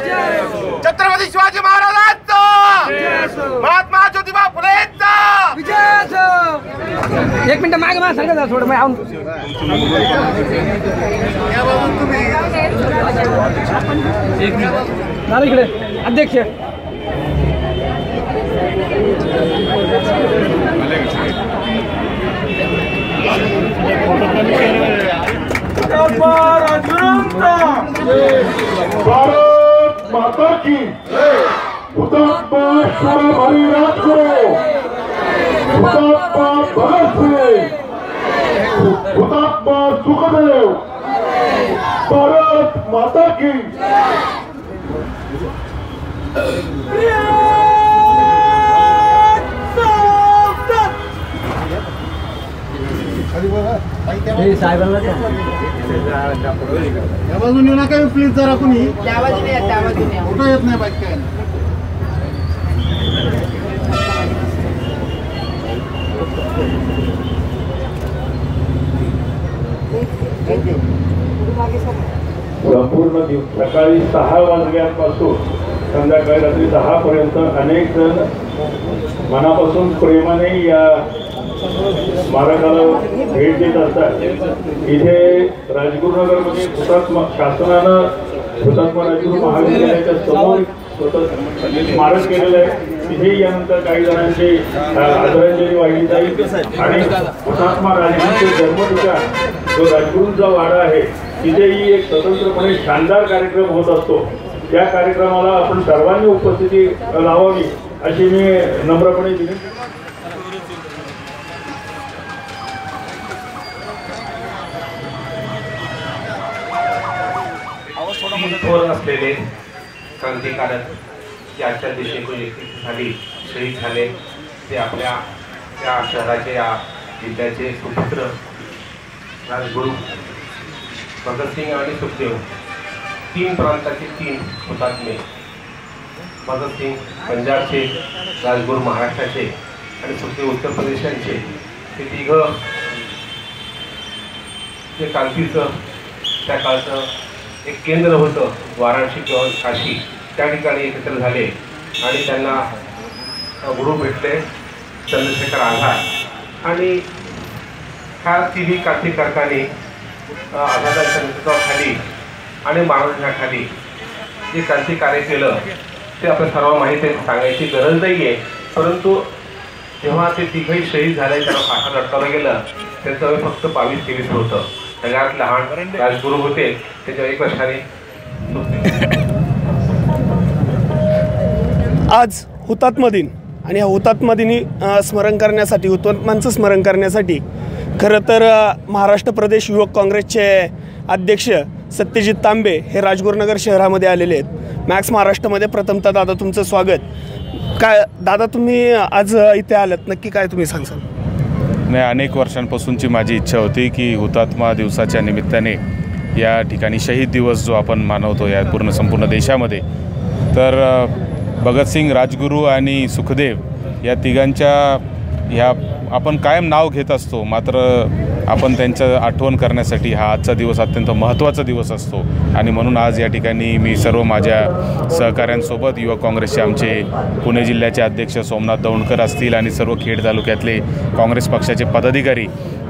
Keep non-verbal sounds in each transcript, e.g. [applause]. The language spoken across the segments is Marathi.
छत्रपती शिवाजी महाराजांचा महात्मा ज्योतिबा फुलेंचा एक मिनिट मागे मला सांगा थोडं मी आऊन. झालं इकडे अध्यक्ष. भारत माता की हुतात्मा क्षमा भरी रात को हुतात्मा भगत से हुतात्मा सुखदेव। भारत माता की या बाजून येऊ नका प्लीज जरा कुणी. कुठं येत नाही बाईक काय? संपूर्ण दिव सकाळी सहा वाजल्यापासून संध्याकाळी रात्री दहा पर्यंत अनेक जण मनापासून प्रेमाने या स्मारकाला भेट देत असतात. इथे राजगुरुनगरमध्ये हुतात्मा शासनानं हुतात्मा राजगुरू महाविद्यालयाच्या समोर स्वतः स्मारक केलेलं आहे. तिथेही यानंतर काही जणांचे आदरांजली वाहिली जाईल. आणि हुतात्मा राजगुरूचे जन्मठिकाण जो राजगुरूंचा वाडा आहे तिथेही एक स्वतंत्रपणे शानदार कार्यक्रम होत असतो. त्या कार्यक्रमाला आपण सर्वांनी उपस्थिती लावावी अशी मी नम्रपणे विनंती थोर असलेले क्रांतिकारक जे आजच्या दिवशी एकोणीस साली शहीद झाले ते आपल्या या शहराचे या जिल्ह्याचे सुपुत्र राजगुरू भगतसिंग आणि सुखदेव तीन प्रांताचे तीन हुतात्मे. भगतसिंग पंजाबचे राजगुरू महाराष्ट्राचे आणि सुखदेव उत्तर प्रदेशांचे. हे तिघं ते क्रांतीचं त्या काळचं एक केंद्र होतं वाराणसी किंवा काशी. त्या ठिकाणी एकत्र झाले आणि त्यांना गुरु भेटले चंद्रशेखर आझाद. आणि ह्या तिन्ही क्रांतिकारकांनी अ, आझादांच्या नेतृत्वाखाली आणि मार्गदर्शनाखाली जे क्रांतिकार्य केलं ते आपल्या सर्व माहिती आहे सांगायची गरज नाही आहे परंतु जेव्हा ते तिघही शहीद झाले त्यांना पाठा लटकावलं गेलं त्यांचं वय फक्त बावीस तेवीस होतं. सगळ्यात लहान राजगुरू होते त्याच्या एक वर्षाने [laughs] आज हुतात्मा दिन आणि या हुतात्मा दिनी स्मरण करण्यासाठी हुतात्मांचं स्मरण करण्यासाठी खरं तर महाराष्ट्र प्रदेश युवक काँग्रेसचे अध्यक्ष सत्यजित तांबे हे राजगुरुनगर शहरामध्ये आलेले आहेत. मॅक्स महाराष्ट्रामध्ये प्रथमतः दादा तुमचं स्वागत. काय दादा तुम्ही आज इथे आलात. नक्की काय तुम्ही सांगसाल? नाही अनेक वर्षांपासूनची माझी इच्छा होती की हुतात्मा दिवसाच्या निमित्ताने या ठिकाणी शहीद दिवस जो आपण मानवतो या पूर्ण संपूर्ण देशामध्ये तर भगतसिंग राजगुरू आणि सुखदेव या तिघांच्या ह्या आपण कायम नाव घेत असतो. मात्र आपण त्यांचं आठवण करण्यासाठी हा आजचा दिवस अत्यंत महत्त्वाचा दिवस असतो. आणि म्हणून आज या ठिकाणी मी सर्व माझ्या सहकाऱ्यांसोबत युवक काँग्रेसचे आमचे पुणे जिल्ह्याचे अध्यक्ष सोमनाथ दौंडकर असतील आणि सर्व खेड तालुक्यातले काँग्रेस पक्षाचे पदाधिकारी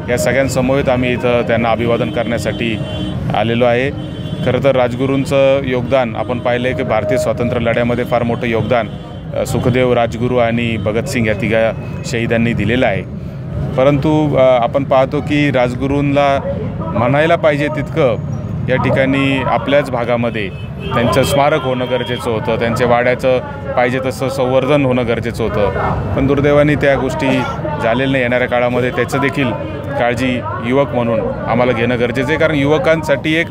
या सगळ्यांसमवेत आम्ही इथं त्यांना अभिवादन करण्यासाठी आलेलो आहे. खरं तर राजगुरूंचं योगदान आपण पाहिलं आहे की भारतीय स्वातंत्र्य लढ्यामध्ये फार मोठं योगदान सुखदेव राजगुरू आणि भगतसिंग या तिघा शहीदांनी दिलेलं आहे. परंतु आपण पाहतो की राजगुरूंना म्हणायला पाहिजे तितकं या ठिकाणी आपल्याच भागामध्ये. त्यांचं स्मारक होणं गरजेचं होतं. त्यांच्या वाड्याचं पाहिजे तसं संवर्धन होणं गरजेचं होतं. पण दुर्दैवाने त्या गोष्टी झालेल्या नाही. येणाऱ्या काळामध्ये त्याचं देखील काळजी युवक म्हणून आम्हाला घेणं गरजेचं आहे. कारण युवकांसाठी एक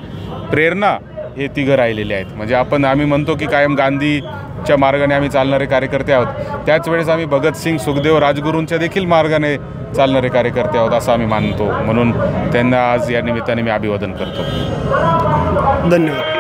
प्रेरणा हे तिघं राहिलेले आहेत. म्हणजे आपण आम्ही म्हणतो की कायम गांधी च्या मार्गाने आम्ही चालणारे कार्यकर्ते आहोत. त्याच वेळेस आम्ही भगतसिंग सुखदेव राजगुरूंच्या देखील मार्गाने चालणारे कार्यकर्ते आहोत असं आम्ही मानतो. म्हणून त्यांना आज या निमित्ताने मी अभिवादन करतो. धन्यवाद.